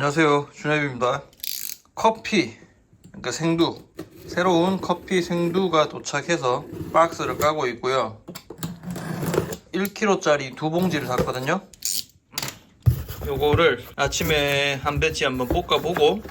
안녕하세요. 준엽입니다. 커피 그러니까 생두. 새로운 커피 생두가 도착해서 박스를 까고 있고요. 1kg짜리 두 봉지를 샀거든요. 요거를 아침에 한 배치 한번 볶아보고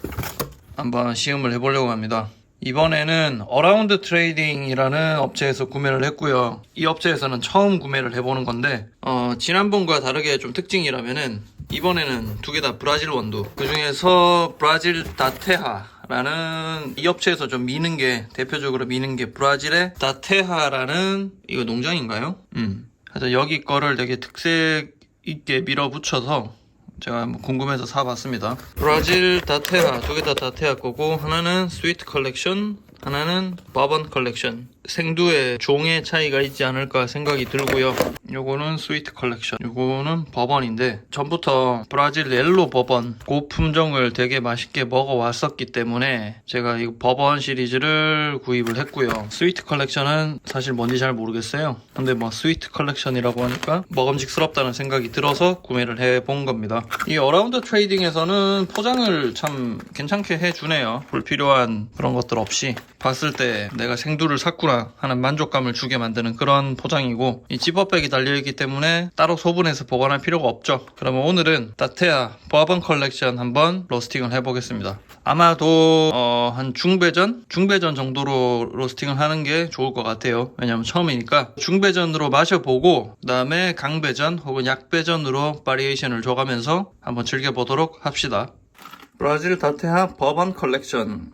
한번 시음을 해보려고 합니다 이번에는 어라운드 트레이딩이라는 업체에서 구매를 했고요 이 업체에서는 처음 구매를 해보는 건데 어, 지난번과 다르게 좀 특징이라면은 이번에는 두 개 다 브라질 원두 그 중에서 브라질 다테하라는 이 업체에서 좀 미는 게 대표적으로 미는 게 브라질의 다테하라는 이거 농장인가요? 음. 하여튼 여기 거를 되게 특색 있게 밀어붙여서 제가 한번 궁금해서 사봤습니다. 브라질 다테하 두개 다 다테하 거고 하나는 스위트 컬렉션 하나는 버번 컬렉션 생두의 종의 차이가 있지 않을까 생각이 들고요. 요거는 스위트 컬렉션. 요거는 버번인데 전부터 브라질 옐로 버번 그 품종을 되게 맛있게 먹어왔었기 때문에 제가 이 버번 시리즈를 구입을 했고요. 스위트 컬렉션은 사실 뭔지 잘 모르겠어요. 근데 뭐 스위트 컬렉션이라고 하니까 먹음직스럽다는 생각이 들어서 구매를 해본 겁니다. 이 어라운드 트레이딩에서는 포장을 참 괜찮게 해주네요. 불필요한 그런 것들 없이 봤을 때 내가 생두를 샀구나 하는 만족감을 주게 만드는 그런 포장이고 이 지퍼백이 달려있기 때문에 따로 소분해서 보관할 필요가 없죠. 그러면 오늘은 따테아 버번 컬렉션 한번 로스팅을 해보겠습니다. 아마도 어, 한 중배전? 중배전 정도로 로스팅을 하는 게 좋을 것 같아요. 왜냐면 처음이니까. 중배전으로 마셔보고 그 다음에 강배전 혹은 약배전으로 바리에이션을 줘가면서 한번 즐겨보도록 합시다. 브라질 다테하 버번 컬렉션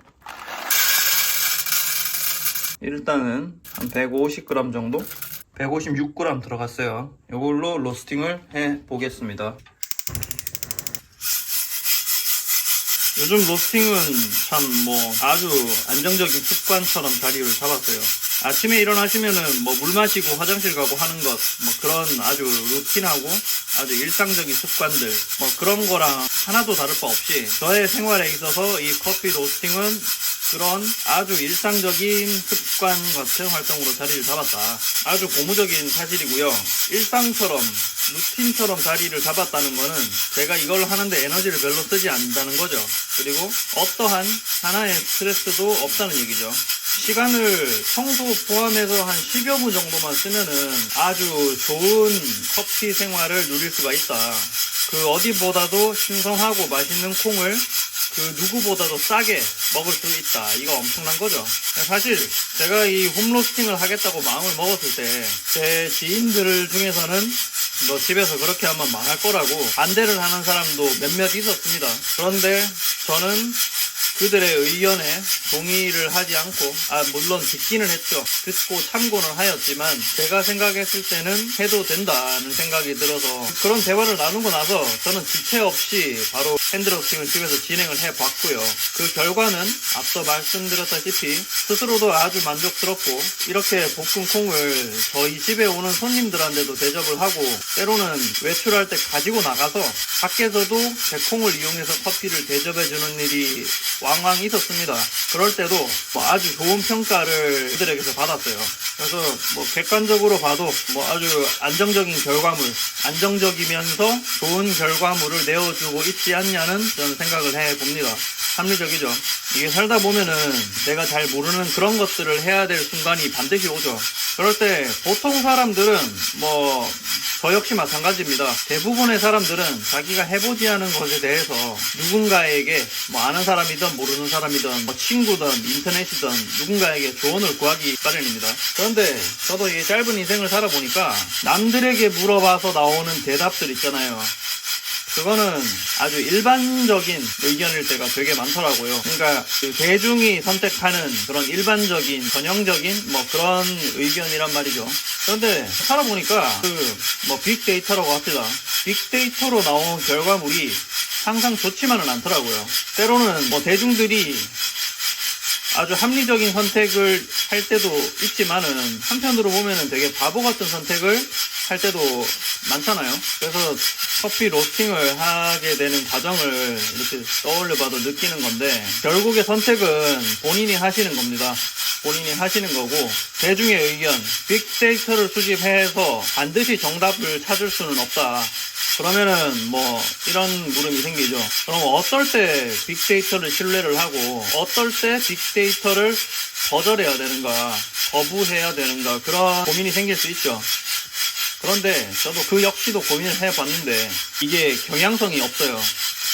일단은 한 150g 정도? 156g 들어갔어요. 이걸로 로스팅을 해 보겠습니다. 요즘 로스팅은 참 뭐 아주 안정적인 습관처럼 자리를 잡았어요. 아침에 일어나시면은 뭐 물 마시고 화장실 가고 하는 것, 뭐 그런 아주 루틴하고 아주 일상적인 습관들, 뭐 그런 거랑 하나도 다를 바 없이 저의 생활에 있어서 이 커피 로스팅은 그런 아주 일상적인 습관 같은 활동으로 자리를 잡았다. 아주 고무적인 사실이고요. 일상처럼 루틴처럼 자리를 잡았다는 거는 제가 이걸 하는데 에너지를 별로 쓰지 않는다는 거죠. 그리고 어떠한 하나의 스트레스도 없다는 얘기죠. 시간을 청소 포함해서 한 10여 분 정도만 쓰면은 아주 좋은 커피 생활을 누릴 수가 있다. 그 어디보다도 신선하고 맛있는 콩을 그 누구보다도 싸게 먹을 수 있다. 이거 엄청난 거죠. 사실 제가 이 홈로스팅을 하겠다고 마음을 먹었을 때 제 지인들 중에서는 너 집에서 그렇게 하면 망할 거라고 반대를 하는 사람도 몇몇 있었습니다. 그런데 저는 그들의 의견에 동의를 하지 않고 아 물론 듣기는 했죠 듣고 참고는 하였지만 제가 생각했을 때는 해도 된다는 생각이 들어서 그런 대화를 나누고 나서 저는 지체 없이 바로 핸드로킹을 집에서 진행을 해봤고요 그 결과는 앞서 말씀드렸다시피 스스로도 아주 만족스럽고 이렇게 볶은 콩을 저희 집에 오는 손님들한테도 대접을 하고 때로는 외출할 때 가지고 나가서 밖에서도 제 콩을 이용해서 커피를 대접해주는 일이 왕왕 있었습니다. 그럴 때도 뭐 아주 좋은 평가를 그들에게서 받았어요. 그래서 뭐 객관적으로 봐도 뭐 아주 안정적인 결과물, 안정적이면서 좋은 결과물을 내어주고 있지 않냐 는 저는 생각을 해봅니다. 합리적이죠. 이게 살다 보면은 내가 잘 모르는 그런 것들을 해야 될 순간이 반드시 오죠. 그럴 때 보통 사람들은 뭐 저 역시 마찬가지입니다. 대부분의 사람들은 자기가 해보지 않은 것에 대해서 누군가에게 뭐 아는 사람이든 모르는 사람이든 뭐 친구든 인터넷이든 누군가에게 조언을 구하기 마련입니다. 그런데 저도 이 짧은 인생을 살아보니까 남들에게 물어봐서 나오는 대답들 있잖아요. 그거는 아주 일반적인 의견일 때가 되게 많더라고요. 그러니까 그 대중이 선택하는 그런 일반적인 전형적인 뭐 그런 의견이란 말이죠. 그런데 살아보니까 그 뭐 빅데이터라고 합시다. 빅데이터로 나온 결과물이 항상 좋지만은 않더라고요. 때로는 뭐 대중들이 아주 합리적인 선택을 할 때도 있지만은 한편으로 보면은 되게 바보 같은 선택을 할 때도 많잖아요. 그래서 커피 로스팅을 하게 되는 과정을 이렇게 떠올려 봐도 느끼는 건데 결국의 선택은 본인이 하시는 겁니다. 본인이 하시는 거고 대중의 의견, 빅데이터를 수집해서 반드시 정답을 찾을 수는 없다. 그러면은 뭐 이런 물음이 생기죠. 그럼 어떨 때 빅데이터를 신뢰를 하고 어떨 때 빅데이터를 거절해야 되는가, 거부해야 되는가 그런 고민이 생길 수 있죠. 그런데 저도 그 역시도 고민을 해봤는데 이게 경향성이 없어요.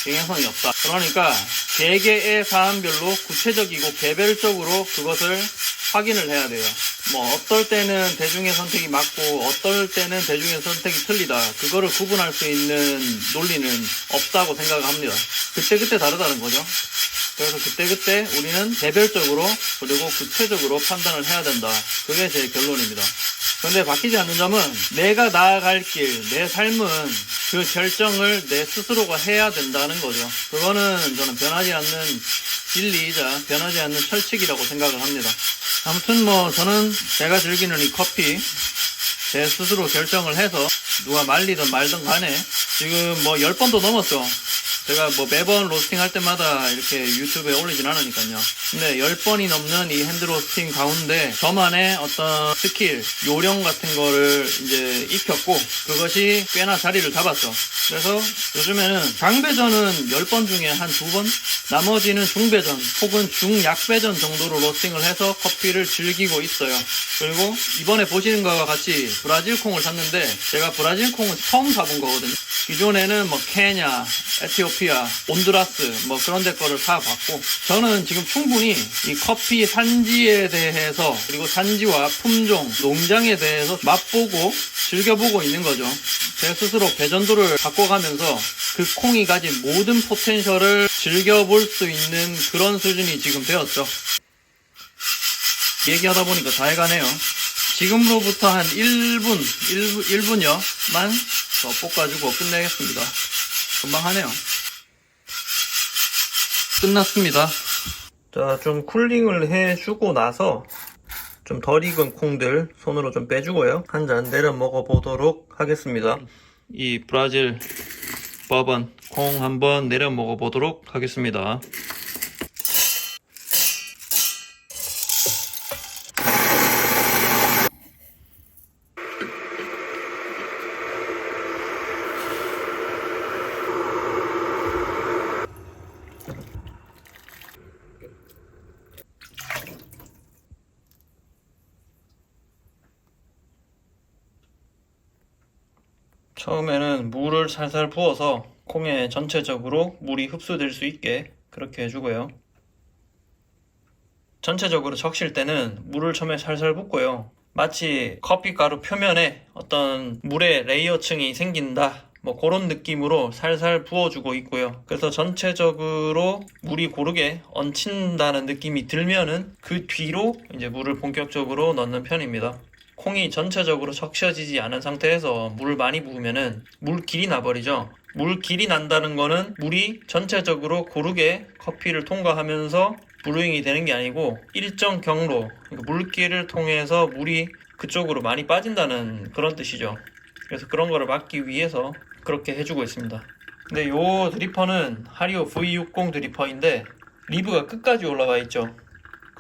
경향성이 없다. 그러니까 개개의 사안별로 구체적이고 개별적으로 그것을 확인을 해야 돼요. 뭐 어떨 때는 대중의 선택이 맞고 어떨 때는 대중의 선택이 틀리다. 그거를 구분할 수 있는 논리는 없다고 생각을 합니다. 그때그때 다르다는 거죠. 그래서 그때그때 우리는 개별적으로 그리고 구체적으로 판단을 해야 된다. 그게 제 결론입니다. 그런데 바뀌지 않는 점은 내가 나아갈 길, 내 삶은 그 결정을 내 스스로가 해야 된다는 거죠. 그거는 저는 변하지 않는 진리이자 변하지 않는 철칙이라고 생각을 합니다. 아무튼 뭐 저는 제가 즐기는 이 커피 제 스스로 결정을 해서 누가 말리든 말든 간에 지금 뭐 10번도 넘었죠. 제가 뭐 매번 로스팅 할 때마다 이렇게 유튜브에 올리진 않으니까요. 근데 10번이 넘는 이 핸드 로스팅 가운데 저만의 어떤 스킬, 요령 같은 거를 이제 익혔고 그것이 꽤나 자리를 잡았어. 그래서 요즘에는 장배전은 10번 중에 한 2번? 나머지는 중배전 혹은 중약배전 정도로 로스팅을 해서 커피를 즐기고 있어요. 그리고 이번에 보시는 거와 같이 브라질 콩을 샀는데 제가 브라질 콩은 처음 사본 거거든요. 기존에는 뭐 케냐, 에티오피아, 온두라스 뭐 그런 데 거를 사봤고 저는 지금 충분히 이 커피 산지에 대해서 그리고 산지와 품종, 농장에 대해서 맛보고 즐겨보고 있는 거죠. 제 스스로 배전도를 바꿔가면서 그 콩이 가진 모든 포텐셜을 즐겨볼 수 있는 그런 수준이 지금 되었죠. 얘기하다 보니까 다 해가네요. 지금로부터 한 1분, 1분, 1분여만 더 볶아주고 끝내겠습니다. 금방 하네요. 끝났습니다. 자, 좀 쿨링을 해주고 나서 좀 덜 익은 콩들 손으로 좀 빼주고요. 한 잔 내려 먹어보도록 하겠습니다. 이 브라질 버번 콩 한번 내려 먹어보도록 하겠습니다. 처음에는 물을 살살 부어서 콩에 전체적으로 물이 흡수될 수 있게 그렇게 해주고요. 전체적으로 적실 때는 물을 처음에 살살 붓고요. 마치 커피 가루 표면에 어떤 물의 레이어층이 생긴다. 뭐 그런 느낌으로 살살 부어주고 있고요. 그래서 전체적으로 물이 고르게 얹힌다는 느낌이 들면은 그 뒤로 이제 물을 본격적으로 넣는 편입니다. 콩이 전체적으로 적셔지지 않은 상태에서 물을 많이 부으면은 물길이 나버리죠. 물길이 난다는 거는 물이 전체적으로 고르게 커피를 통과하면서 브루잉이 되는 게 아니고 일정 경로, 그러니까 물길을 통해서 물이 그쪽으로 많이 빠진다는 그런 뜻이죠. 그래서 그런 거를 막기 위해서 그렇게 해주고 있습니다. 근데 요 드리퍼는 하리오 V60 드리퍼인데 리브가 끝까지 올라가 있죠.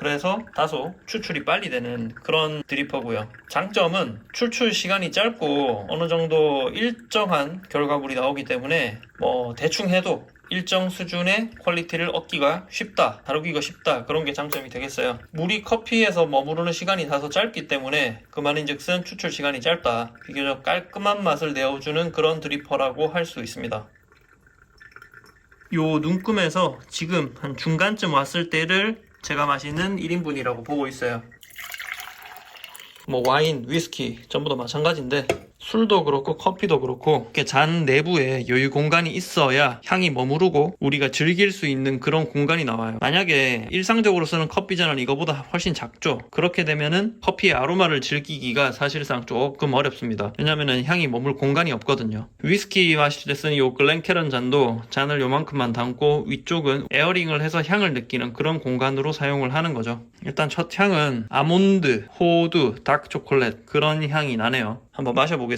그래서 다소 추출이 빨리 되는 그런 드리퍼고요. 장점은 추출 시간이 짧고 어느 정도 일정한 결과물이 나오기 때문에 뭐 대충 해도 일정 수준의 퀄리티를 얻기가 쉽다, 다루기가 쉽다 그런 게 장점이 되겠어요. 물이 커피에서 머무르는 시간이 다소 짧기 때문에 그 말인즉슨 추출 시간이 짧다, 비교적 깔끔한 맛을 내어주는 그런 드리퍼라고 할 수 있습니다. 요 눈금에서 지금 한 중간쯤 왔을 때를 제가 마시는 1인분이라고 보고 있어요. 뭐 와인, 위스키 전부 다 마찬가지인데 술도 그렇고 커피도 그렇고 이렇게 잔 내부에 여유 공간이 있어야 향이 머무르고 우리가 즐길 수 있는 그런 공간이 나와요. 만약에 일상적으로 쓰는 커피 잔은 이거보다 훨씬 작죠. 그렇게 되면은 커피의 아로마를 즐기기가 사실상 조금 어렵습니다. 왜냐면은 향이 머물 공간이 없거든요. 위스키 마실 때 쓰는 이 글렌캐런 잔도 잔을 요만큼만 담고 위쪽은 에어링을 해서 향을 느끼는 그런 공간으로 사용을 하는 거죠. 일단 첫 향은 아몬드, 호두, 다크 초콜릿 그런 향이 나네요. 한번 마셔보겠습니다.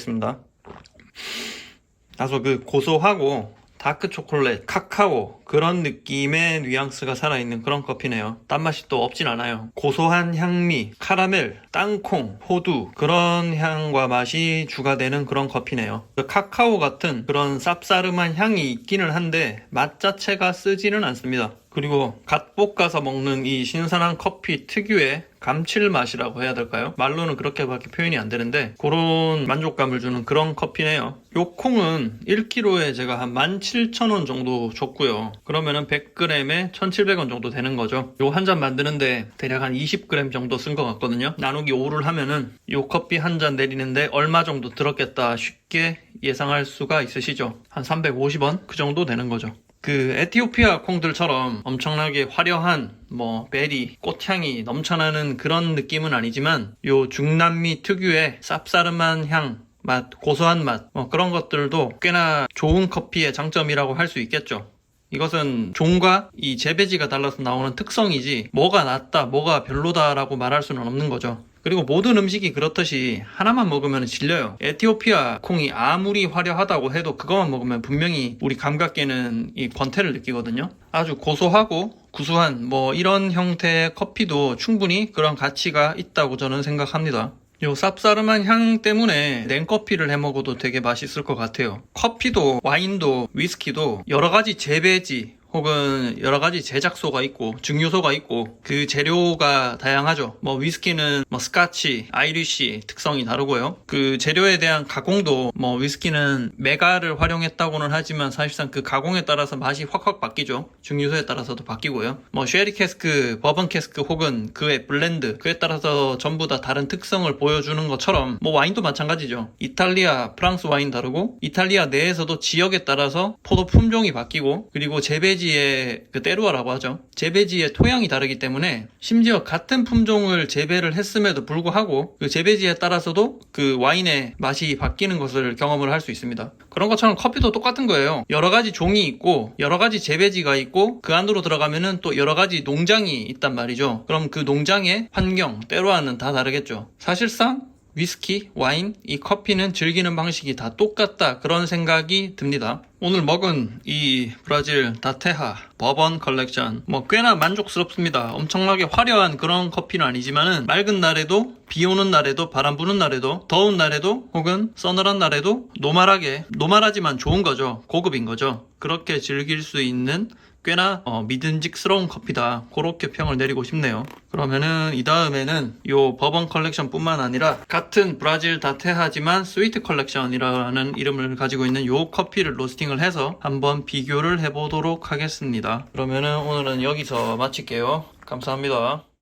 다소 그 고소하고 다크 초콜릿, 카카오 그런 느낌의 뉘앙스가 살아있는 그런 커피네요. 딴맛이 또 없진 않아요. 고소한 향미, 카라멜, 땅콩, 호두 그런 향과 맛이 주가되는 그런 커피네요. 그 카카오 같은 그런 쌉싸름한 향이 있기는 한데 맛 자체가 쓰지는 않습니다. 그리고 갓 볶아서 먹는 이 신선한 커피 특유의 감칠맛이라고 해야 될까요? 말로는 그렇게밖에 표현이 안 되는데 그런 만족감을 주는 그런 커피네요. 요 콩은 1kg에 제가 한 17,000원 정도 줬고요. 그러면은 100g에 1,700원 정도 되는 거죠. 요 한 잔 만드는데 대략 한 20g 정도 쓴 것 같거든요. 나누기 5를 하면은 요 커피 한 잔 내리는데 얼마 정도 들었겠다 쉽게 예상할 수가 있으시죠. 한 350원 그 정도 되는 거죠. 그 에티오피아 콩들처럼 엄청나게 화려한 뭐 베리, 꽃향이 넘쳐나는 그런 느낌은 아니지만 요 중남미 특유의 쌉싸름한 향, 맛, 고소한 맛, 뭐 그런 것들도 꽤나 좋은 커피의 장점이라고 할 수 있겠죠. 이것은 종과 이 재배지가 달라서 나오는 특성이지 뭐가 낫다, 뭐가 별로다라고 말할 수는 없는 거죠. 그리고 모든 음식이 그렇듯이 하나만 먹으면 질려요. 에티오피아 콩이 아무리 화려하다고 해도 그것만 먹으면 분명히 우리 감각계는 이 권태를 느끼거든요. 아주 고소하고 구수한 뭐 이런 형태의 커피도 충분히 그런 가치가 있다고 저는 생각합니다. 요 쌉싸름한 향 때문에 냉커피를 해 먹어도 되게 맛있을 것 같아요. 커피도 와인도 위스키도 여러 가지 재배지 혹은 여러 가지 제작소가 있고 증류소가 있고 그 재료가 다양하죠. 뭐 위스키는 뭐 스카치, 아이리쉬 특성이 다르고요. 그 재료에 대한 가공도 뭐 위스키는 메가를 활용했다고는 하지만 사실상 그 가공에 따라서 맛이 확확 바뀌죠. 증류소에 따라서도 바뀌고요. 뭐 쉐리 캐스크, 버번 캐스크 혹은 그의 블렌드 그에 따라서 전부 다 다른 특성을 보여주는 것처럼 뭐 와인도 마찬가지죠. 이탈리아, 프랑스 와인 다르고 이탈리아 내에서도 지역에 따라서 포도 품종이 바뀌고 그리고 재배지 의 그 때루아라고 하죠. 재배지의 토양이 다르기 때문에 심지어 같은 품종을 재배를 했음에도 불구하고 그 재배지에 따라서도 그 와인의 맛이 바뀌는 것을 경험을 할 수 있습니다. 그런 것처럼 커피도 똑같은 거예요. 여러 가지 종이 있고 여러 가지 재배지가 있고 그 안으로 들어가면은 또 여러 가지 농장이 있단 말이죠. 그럼 그 농장의 환경, 때로와는 다 다르겠죠. 사실상 위스키, 와인, 이 커피는 즐기는 방식이 다 똑같다 그런 생각이 듭니다. 오늘 먹은 이 브라질 다테하 버번 컬렉션 뭐 꽤나 만족스럽습니다. 엄청나게 화려한 그런 커피는 아니지만은 맑은 날에도 비 오는 날에도 바람 부는 날에도 더운 날에도 혹은 서늘한 날에도 노멀하게 노멀하지만 좋은 거죠. 고급인 거죠. 그렇게 즐길 수 있는 꽤나 어, 믿음직스러운 커피다. 그렇게 평을 내리고 싶네요. 그러면은 이 다음에는 요 버번 컬렉션 뿐만 아니라 같은 브라질 다테하지만 스위트 컬렉션이라는 이름을 가지고 있는 요 커피를 로스팅 을 해서 한번 비교를 해보도록 하겠습니다. 그러면은 오늘은 여기서 마칠게요. 감사합니다.